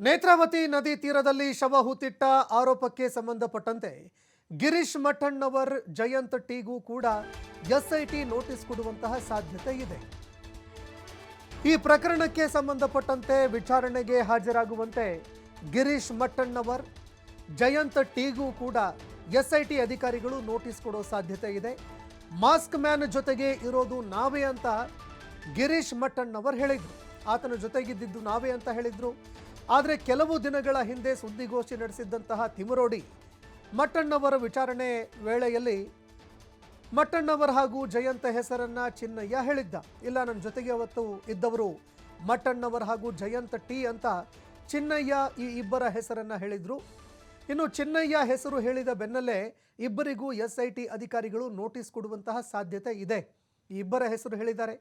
ನೇತ್ರಾವತಿ ನದಿ ತೀರದಲ್ಲಿ ಶವ ಹೂತಿಟ್ಟ ಆರೋಪಕ್ಕೆ ಸಂಬಂಧಪಟ್ಟಂತೆ ಗಿರೀಶ್ ಮಠಣ್ಣವರ್ ಜಯಂತ್ ಟಿಗೂ ಕೂಡ ಎಸ್ಐಟಿ ನೋಟಿಸ್ ಕೊಡುವಂತಹ ಸಾಧ್ಯತೆ ಇದೆ. ಈ ಪ್ರಕರಣಕ್ಕೆ ಸಂಬಂಧಪಟ್ಟಂತೆ ವಿಚಾರಣೆಗೆ ಹಾಜರಾಗುವಂತೆ ಗಿರೀಶ್ ಮಠಣ್ಣವರ್, ಜಯಂತ್ ಟಿಗೂ ಕೂಡ ಎಸ್ಐಟಿ ಅಧಿಕಾರಿಗಳು ನೋಟಿಸ್ ಕೊಡೋ ಸಾಧ್ಯತೆ ಇದೆ. ಮಾಸ್ಕ್ ಮ್ಯಾನ್ ಜೊತೆಗೆ ಇರೋದು ನಾವೇ ಅಂತ ಗಿರೀಶ್ ಮಠಣ್ಣವರ್ ಹೇಳಿದ್ರು. ಆತನ ಜೊತೆಗಿದ್ದಿದ್ದು ನಾವೇ ಅಂತ ಹೇಳಿದ್ರು. ಆದರೆ ಕೆಲವು ದಿನಗಳ ಹಿಂದೆ ಸುದ್ದಿಗೋಷ್ಠಿ ನಡೆಸಿದ್ದಂತಹ ತಿಮರೋಡಿ, ಮಟ್ಟಣ್ಣವರ ವಿಚಾರಣೆ ವೇಳೆಯಲ್ಲಿ ಮಟ್ಟಣ್ಣವರ ಹಾಗೂ ಜಯಂತ ಹೆಸರನ್ನ ಚಿನ್ನಯ್ಯ ಹೇಳಿದ್ದ. ಇಲ್ಲ ನನ್ನ ಜೊತೆಗೆ ಅವತ್ತು ಇದ್ದವರು ಮಟ್ಟಣ್ಣವರ ಹಾಗೂ ಜಯಂತ ಟಿ ಅಂತ ಚಿನ್ನಯ್ಯ ಈ ಇಬ್ಬರ ಹೆಸರನ್ನ ಹೇಳಿದ್ರು. ಇನ್ನು ಚಿನ್ನಯ್ಯ ಹೆಸರು ಹೇಳಿದ ಬೆನ್ನಲ್ಲೇ ಇಬ್ಬರಿಗೂ ಎಸ್ ಐ ಟಿ ಅಧಿಕಾರಿಗಳು ನೋಟಿಸ್ ಕೊಡುವಂತಹ ಸಾಧ್ಯತೆ ಇದೆ. ಈ ಇಬ್ಬರ ಹೆಸರು ಹೇಳಿದ್ದಾರೆ.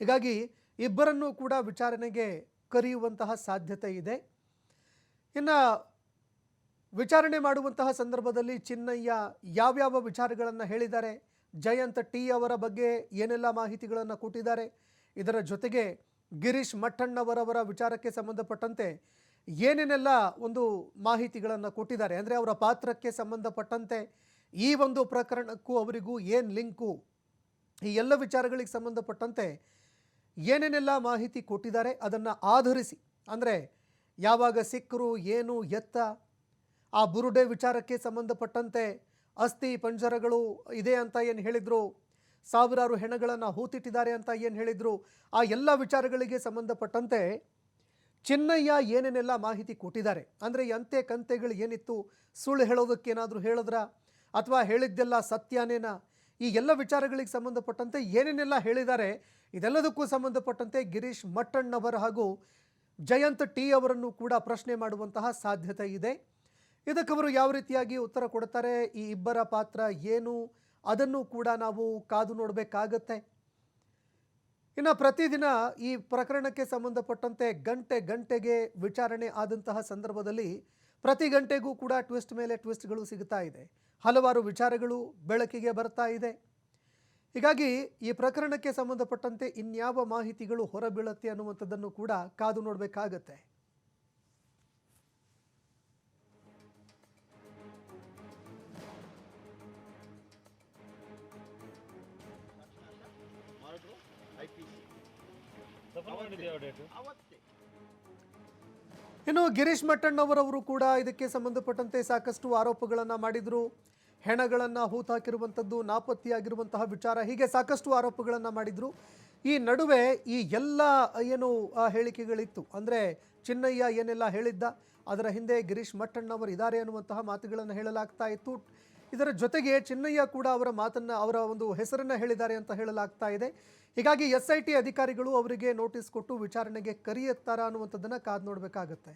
ಹೀಗಾಗಿ ಇಬ್ಬರನ್ನೂ ಕೂಡ ವಿಚಾರಣೆಗೆ ಕರೆಯುವಂತಹ ಸಾಧ್ಯತೆ ಇದೆ. ಇನ್ನು ವಿಚಾರಣೆ ಮಾಡುವಂತಹ ಸಂದರ್ಭದಲ್ಲಿ ಚಿನ್ನಯ್ಯ ಯಾವ್ಯಾವ ವಿಚಾರಗಳನ್ನು ಹೇಳಿದ್ದಾರೆ? ಜಯಂತ್ ಟಿ ಅವರ ಬಗ್ಗೆ ಏನೆಲ್ಲ ಮಾಹಿತಿಗಳನ್ನು ಕೊಟ್ಟಿದ್ದಾರೆ? ಇದರ ಜೊತೆಗೆ ಗಿರೀಶ್ ಮಠಣ್ಣವರವರ ವಿಚಾರಕ್ಕೆ ಸಂಬಂಧಪಟ್ಟಂತೆ ಏನೇನೆಲ್ಲ ಒಂದು ಮಾಹಿತಿಗಳನ್ನು ಕೊಟ್ಟಿದ್ದಾರೆ? ಅಂದರೆ ಅವರ ಪಾತ್ರಕ್ಕೆ ಸಂಬಂಧಪಟ್ಟಂತೆ ಈ ಒಂದು ಪ್ರಕರಣಕ್ಕೂ ಅವರಿಗೂ ಏನು ಲಿಂಕು? ಈ ಎಲ್ಲ ವಿಚಾರಗಳಿಗೆ ಸಂಬಂಧಪಟ್ಟಂತೆ ಏನೇನೆಲ್ಲ ಮಾಹಿತಿ ಕೊಟ್ಟಿದ್ದಾರೆ? ಅದನ್ನು ಆಧರಿಸಿ. ಅಂದರೆ ಯಾವಾಗ ಸಿಕ್ಕರು, ಏನು, ಎತ್ತ? ಆ ಬುರುಡೆ ವಿಚಾರಕ್ಕೆ ಸಂಬಂಧಪಟ್ಟಂತೆ ಅಸ್ಥಿ ಪಂಜರಗಳು ಇದೆ ಅಂತ ಏನು ಹೇಳಿದರು? ಸಾವಿರಾರು ಹೆಣಗಳನ್ನು ಹೂತಿಟ್ಟಿದ್ದಾರೆ ಅಂತ ಏನು ಹೇಳಿದರು? ಆ ಎಲ್ಲ ವಿಚಾರಗಳಿಗೆ ಸಂಬಂಧಪಟ್ಟಂತೆ ಚಿನ್ನಯ್ಯ ಏನೇನೆಲ್ಲ ಮಾಹಿತಿ ಕೊಟ್ಟಿದ್ದಾರೆ? ಅಂದರೆ ಅಂತೆ ಕಂತೆಗಳು ಏನಿತ್ತು? ಸುಳ್ಳು ಹೇಳೋದಕ್ಕೇನಾದರೂ ಹೇಳಿದ್ರ? ಅಥವಾ ಹೇಳಿದ್ದೆಲ್ಲ ಸತ್ಯನೇನ? ಈ ಎಲ್ಲ ವಿಚಾರಗಳಿಗೆ ಸಂಬಂಧಪಟ್ಟಂತೆ ಏನೇನೆಲ್ಲ ಹೇಳಿದ್ದಾರೆ? ಇದೆಲ್ಲದಕ್ಕೂ ಸಂಬಂಧಪಟ್ಟಂತೆ ಗಿರೀಶ್ ಮಟ್ಟಣ್ಣವರ ಹಾಗೂ ಜಯಂತ್ ಟಿ ಅವರನ್ನು ಕೂಡ ಪ್ರಶ್ನೆ ಮಾಡುವಂತಹ ಸಾಧ್ಯತೆ ಇದೆ. ಇದಕ್ಕೆ ಅವರು ಯಾವ ರೀತಿಯಾಗಿ ಉತ್ತರ ಕೊಡ್ತಾರೆ? ಈ ಇಬ್ಬರ ಪಾತ್ರ ಏನು? ಅದನ್ನು ಕೂಡ ನಾವು ಕಾದು ನೋಡಬೇಕಾಗತ್ತೆ. ಇನ್ನು ಪ್ರತಿದಿನ ಈ ಪ್ರಕರಣಕ್ಕೆ ಸಂಬಂಧಪಟ್ಟಂತೆ ಗಂಟೆ ಗಂಟೆಗೆ ವಿಚಾರಣೆ ಆದಂತಹ ಸಂದರ್ಭದಲ್ಲಿ ಪ್ರತಿ ಗಂಟೆಗೂ ಕೂಡ ಟ್ವಿಸ್ಟ್ ಮೇಲೆ ಟ್ವಿಸ್ಟ್ಗಳು ಸಿಗ್ತಾ ಇದೆ. ಹಲವಾರು ವಿಚಾರಗಳು ಬೆಳಕಿಗೆ ಬರ್ತಾ ಇದೆ. ಹೀಗಾಗಿ ಈ ಪ್ರಕರಣಕ್ಕೆ ಸಂಬಂಧಪಟ್ಟಂತೆ ಇನ್ಯಾವ ಮಾಹಿತಿಗಳು ಹೊರಬೀಳುತ್ತೆ ಅನ್ನುವಂಥದ್ದನ್ನು ಕೂಡ ಕಾದು ನೋಡಬೇಕಾಗತ್ತೆ. ಇನ್ನು ಗಿರೀಶ್ ಮಟ್ಟಣ್ಣವರವರು ಕೂಡ ಇದಕ್ಕೆ ಸಂಬಂಧಪಟ್ಟಂತೆ ಸಾಕಷ್ಟು ಆರೋಪಗಳನ್ನು ಮಾಡಿದರು. ಹೆಣಗಳನ್ನು ಹೂತಾಕಿರುವಂಥದ್ದು, ನಾಪತ್ತೆಯಾಗಿರುವಂತಹ ವಿಚಾರ, ಹೀಗೆ ಸಾಕಷ್ಟು ಆರೋಪಗಳನ್ನು ಮಾಡಿದರು. ಈ ನಡುವೆ ಈ ಎಲ್ಲ ಏನು ಹೇಳಿಕೆಗಳಿತ್ತು. ಅಂದರೆ ಚಿನ್ನಯ್ಯ ಏನೆಲ್ಲ ಹೇಳಿದ್ದ, ಅದರ ಹಿಂದೆ ಗಿರೀಶ್ ಮಟ್ಟಣ್ಣವರು ಇದ್ದಾರೆ ಅನ್ನುವಂತಹ ಮಾತುಗಳನ್ನು ಹೇಳಲಾಗ್ತಾ ಇತ್ತು. ಇದರ ಜೊತೆಗೆ ಚಿನ್ನಯ್ಯ ಕೂಡ ಅವರ ಮಾತನ್ನು, ಅವರ ಒಂದು ಹೆಸರನ್ನು ಹೇಳಿದ್ದಾರೆ ಅಂತ ಹೇಳಲಾಗ್ತಾ ಇದೆ. ಹೀಗಾಗಿ ಎಸ್ ಐ ಟಿ ಅಧಿಕಾರಿಗಳು ಅವರಿಗೆ ನೋಟಿಸ್ ಕೊಟ್ಟು ವಿಚಾರಣೆಗೆ ಕರೆಯುತ್ತಾರಾ ಅನ್ನುವಂಥದ್ದನ್ನು ಕಾದು ನೋಡಬೇಕಾಗತ್ತೆ.